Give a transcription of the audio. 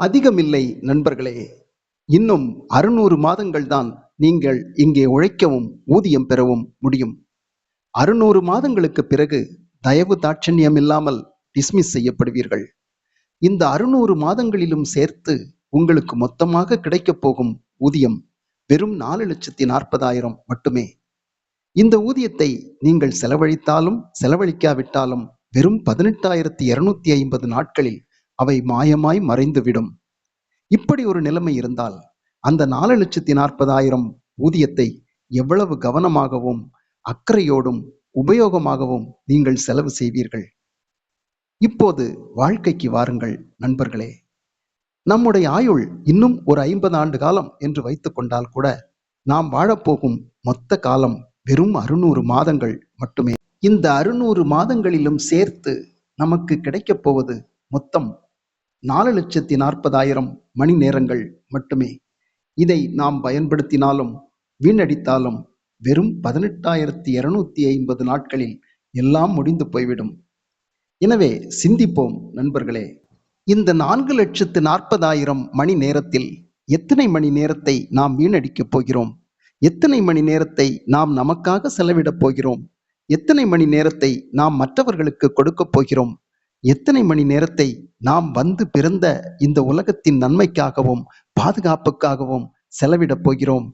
அதிகமில்லை நண்பர்களே. இன்னும் அறுநூறு மாதங்கள் தான் நீங்கள் இங்கே உழைக்கவும் ஊதியம் பெறவும் முடியும். அறுநூறு மாதங்களுக்கு பிறகு தயவு தாட்சண்யம் இல்லாமல் டிஸ்மிஸ் செய்யப்படுவீர்கள். இந்த அறுநூறு மாதங்களிலும் சேர்த்து உங்களுக்கு மொத்தமாக கிடைக்கப் போகும் ஊதியம் வெறும் நாலு லட்சத்தி நாற்பதாயிரம் மட்டுமே. இந்த ஊதியத்தை நீங்கள் செலவழித்தாலும் செலவழிக்காவிட்டாலும் வெறும் பதினெட்டாயிரத்தி இருநூத்தி ஐம்பது நாட்களில் அவை மாயமாய் மறைந்துவிடும். இப்படி ஒரு நிலைமை இருந்தால் அந்த நாலு லட்சத்தி நாற்பதாயிரம் ஊதியத்தை எவ்வளவு கவனமாகவும் அக்கறையோடும் உபயோகமாகவும் நீங்கள் செலவு செய்வீர்கள்? இப்போது வாழ்க்கைக்கு வாருங்கள் நண்பர்களே. நம்முடைய ஆயுள் இன்னும் ஒரு ஐம்பது ஆண்டு காலம் என்று வைத்துக் கொண்டால் கூட நாம் வாழப்போகும் மொத்த காலம் வெறும் அறுநூறு மாதங்கள் மட்டுமே. இந்த அறுநூறு மாதங்களிலும் சேர்த்து நமக்கு கிடைக்கப் போவது மொத்தம் நாலு லட்சத்தி நாற்பதாயிரம் மணி நேரங்கள் மட்டுமே. இதை நாம் பயன்படுத்தினாலும் வீணடித்தாலும் வெறும் பதினெட்டாயிரத்தி இருநூத்தி ஐம்பது நாட்களில் எல்லாம் முடிந்து போய்விடும். எனவே சிந்திப்போம் நண்பர்களே இந்த நான்கு லட்சத்து நாற்பதாயிரம் மணி நேரத்தில் எத்தனை மணி நேரத்தை நாம் வீணடிக்கப் போகிறோம்? எத்தனை மணி நேரத்தை நாம் நமக்காக செலவிடப் போகிறோம்? எத்தனை மணி நேரத்தை நாம் மற்றவர்களுக்கு கொடுக்கப் போகிறோம்? எத்தனை மணி நேரத்தை நாம் வந்து பிறந்த இந்த உலகத்தின் நன்மைக்காகவும் பாதுகாப்புக்காகவும் செலவிடப் போகிறோம்?